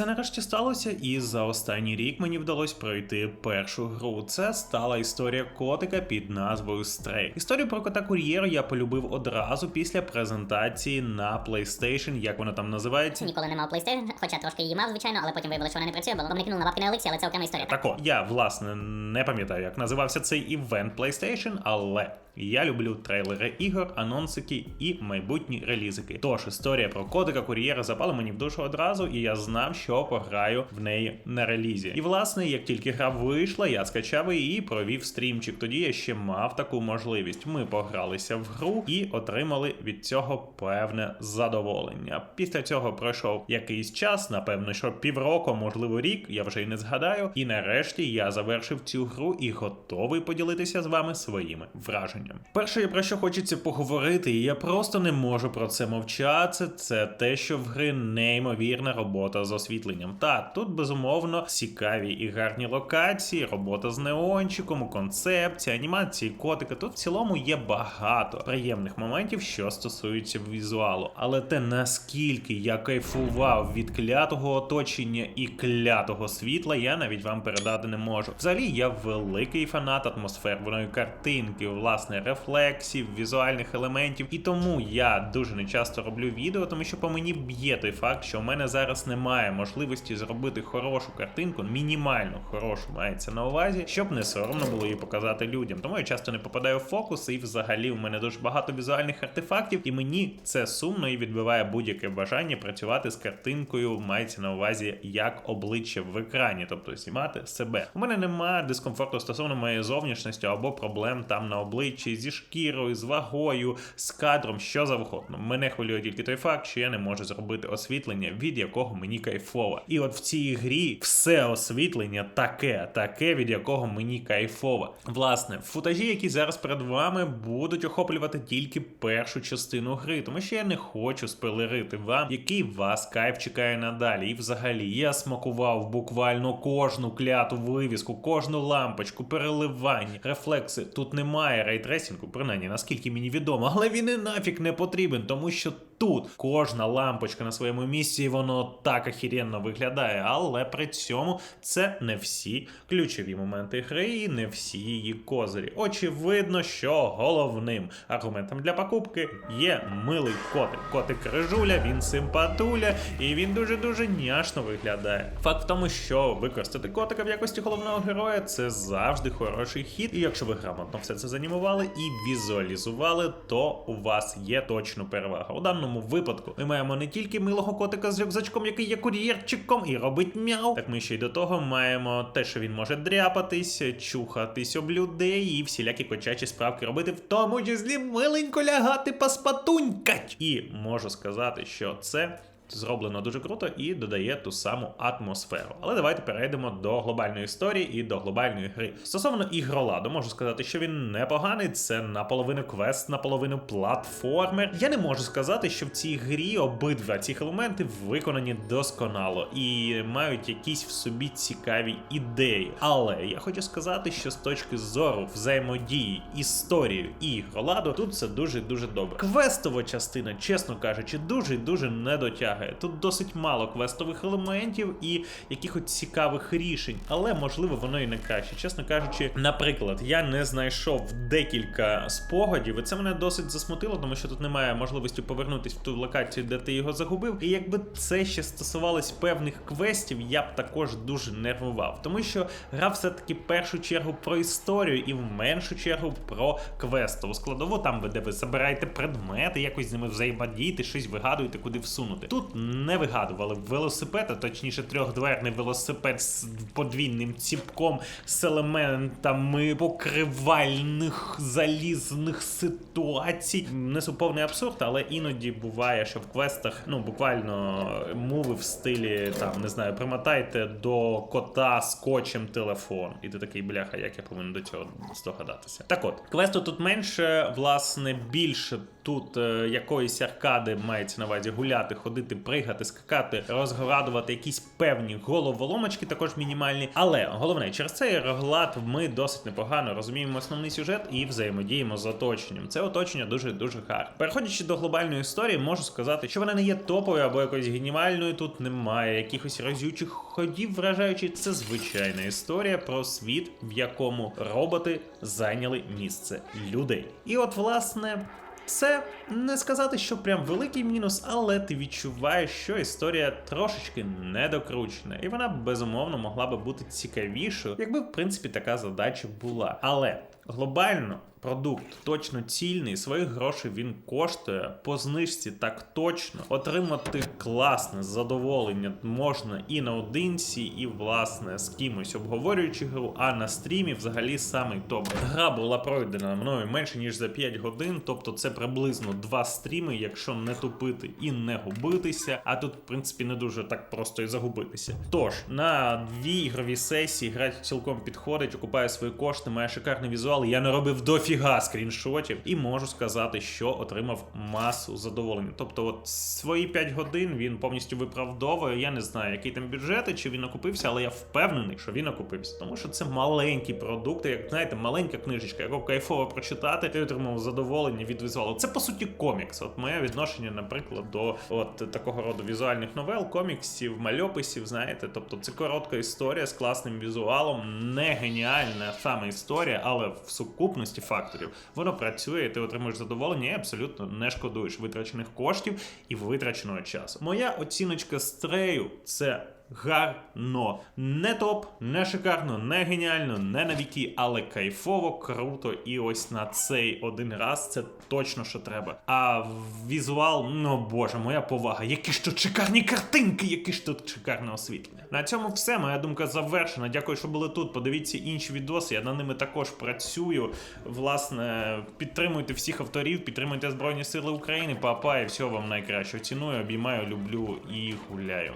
це нарешті сталося, і за останній рік мені вдалося пройти першу гру. Це стала історія котика під назвою Stray. Історію про кота кур'єра я полюбив одразу після презентації на PlayStation, як вона там називається. Ніколи не мав PlayStation, хоча трошки її мав, звичайно, але потім виявилося, що вона не працює, бо мене кинули на бабки на Еликсі, але це окрема історія. Так от, я власне не пам'ятаю, як називався цей івент PlayStation, але я люблю трейлери ігор, анонсики і майбутні релізики. Тож історія про котика кур'єра запала мені в душу одразу, і я знав, що пограю в неї на релізі. І власне, як тільки гра вийшла, я скачав її і провів стрімчик. Тоді я ще мав таку можливість. Ми погралися в гру і отримали від цього певне задоволення. Після цього пройшов якийсь час, напевно, що півроку, можливо, рік, я вже й не згадаю. І нарешті я завершив цю гру і готовий поділитися з вами своїми враженнями. Перше, про що хочеться поговорити, і я просто не можу про це мовчати. Це те, що в гри неймовірна робота з освітленням. Так, тут безумовно цікаві і гарні локації, робота з неончиком, концепція, анімації котика. Тут в цілому є багато приємних моментів, що стосуються візуалу. Але те наскільки я кайфував від клятого оточення і клятого світла, я навіть вам передати не можу. Взагалі, я великий фанат атмосферної картинки, власне, рефлексів, візуальних елементів. І тому я дуже не часто роблю відео, тому що по мені б'є той факт, що в мене зараз немає можливості зробити хорошу картинку, мінімально хорошу мається на увазі, щоб не соромно було її показати людям. Тому я часто не попадаю в фокус, і взагалі в мене дуже багато візуальних артефактів, і мені це сумно і відбиває будь-яке бажання працювати з картинкою, мається на увазі як обличчя в екрані, тобто знімати себе. У мене немає дискомфорту стосовно моєї зовнішності або проблем там на обличчі зі шкірою, з вагою, з кадром, що завгодно. Мене хвилює тільки той факт, що я не можу зробити освітлення, від якого мені кайфово. І от в цій грі все освітлення таке, таке, від якого мені кайфово. Власне, футажі, які зараз перед вами, будуть охоплювати тільки першу частину гри, тому що я не хочу спойлерити вам, який вас кайф чекає надалі. І взагалі я смакував буквально кожну кляту вивіску, кожну лампочку, переливання, рефлекси. Тут немає рейтресінгу, принаймні наскільки мені відомо, але він і нафіг не потрібен, тому що тут кожна лампочка на своєму місці, воно так ахіренно виглядає. Але при цьому це не всі ключові моменти гри і не всі її козирі. Очевидно, що головним аргументом для покупки є милий котик. Котик крижуля, він симпатуля, і він дуже-дуже няшно виглядає. Факт в тому, що використати котика в якості головного героя це завжди хороший хід. І якщо ви грамотно все це занімували і візуалізували, то у вас є точно перевага. У даному випадку ми маємо не тільки милого котика з рюкзачком, який є кур'єрчиком і робить мяу. Так ми ще й до того маємо те, що він може дряпатись, чухатись об людей і всілякі кочачі справки робити, в тому числі миленько лягати паспатунькать. І можу сказати, що це. Зроблено дуже круто і додає ту саму атмосферу. Але давайте перейдемо до глобальної історії і до глобальної гри. Стосовно ігроладу, можу сказати, що він непоганий. Це наполовину квест, наполовину платформер. Я не можу сказати, що в цій грі обидва ці елементи виконані досконало і мають якісь в собі цікаві ідеї. Але я хочу сказати, що з точки зору взаємодії, історії і ігроладу тут все дуже дуже добре. Квестова частина, чесно кажучи, дуже дуже не дотягує. Тут досить мало квестових елементів і якихось цікавих рішень, але можливо воно і не краще. Чесно кажучи, наприклад, я не знайшов декілька спогадів, і це мене досить засмутило, тому що тут немає можливості повернутися в ту локацію, де ти його загубив. І якби це ще стосувалось певних квестів, я б також дуже нервував, тому що гра все-таки першу чергу про історію і в меншу чергу про квестову складову, там де ви забираєте предмети, якось з ними взаємодієте, щось вигадуєте, куди всунути. Тут не вигадували велосипед, а точніше трьохдверний велосипед з подвійним ціпком, з елементами покривальних залізних ситуацій. Несу повний абсурд, але іноді буває, що в квестах ну буквально муви в стилі там не знаю, примотайте до кота скотчем телефон. І ти такий бляха, як я повинен до цього здогадатися. Так от, квесту тут менше, власне, більше тут е, якоїсь аркади мається на увазі гуляти, ходити, пригати, скакати, розградувати якісь певні головоломочки, також мінімальні. Але головне, через цей реглад ми досить непогано розуміємо основний сюжет і взаємодіємо з оточенням. Це оточення дуже дуже гарне. Переходячи до глобальної історії, можу сказати, що вона не є топовою або якоюсь геніальною. Тут немає якихось разючих ходів, вражаючих. Це звичайна історія про світ, в якому роботи зайняли місце людей. І от, власне. Це не сказати, що прям великий мінус, але ти відчуваєш, що історія трошечки недокручена, і вона безумовно могла би бути цікавішою, якби в принципі така задача була. Але глобально продукт точно цільний, своїх грошей він коштує по знижці так точно. Отримати класне задоволення можна і наодинці, і власне з кимось обговорюючи гру. А на стрімі взагалі самий топ. Гра була пройдена мною менше ніж за 5 годин, тобто це приблизно два стріми, якщо не тупити і не губитися. А тут, в принципі, не дуже так просто і загубитися. Тож на дві ігрові сесії гра цілком підходить, окупає свої кошти, має шикарний візуал. Я не робив дофіга скріншотів і можу сказати, що отримав масу задоволення. Тобто, от свої 5 годин він повністю виправдовує. Я не знаю, який там бюджет чи він окупився, але я впевнений, що він окупився, тому що це маленький продукт, як знаєте, маленька книжечка, яку кайфово прочитати, ти отримав задоволення від візуалу. Це по суті комікс. От моє відношення, наприклад, до от такого роду візуальних новел, коміксів, мальописів, знаєте, тобто це коротка історія з класним візуалом, не геніальна саме історія, але в сукупності факторів воно працює, ти отримуєш задоволення і абсолютно не шкодуєш витрачених коштів і витраченого часу. Моя оціночка стрею це. Гарно, не топ, не шикарно, не геніально, не на віки, але кайфово, круто. І ось на цей один раз це точно що треба. А візуал, ну боже, моя повага. Які ж тут шикарні картинки, які ж тут шикарне освітлення. На цьому все. Моя думка завершена. Дякую, що були тут. Подивіться інші відоси. Я над ними також працюю. Власне, підтримуйте всіх авторів, підтримуйте Збройні Сили України. Папа і всього вам найкращого. Ціную, обіймаю, люблю і гуляю.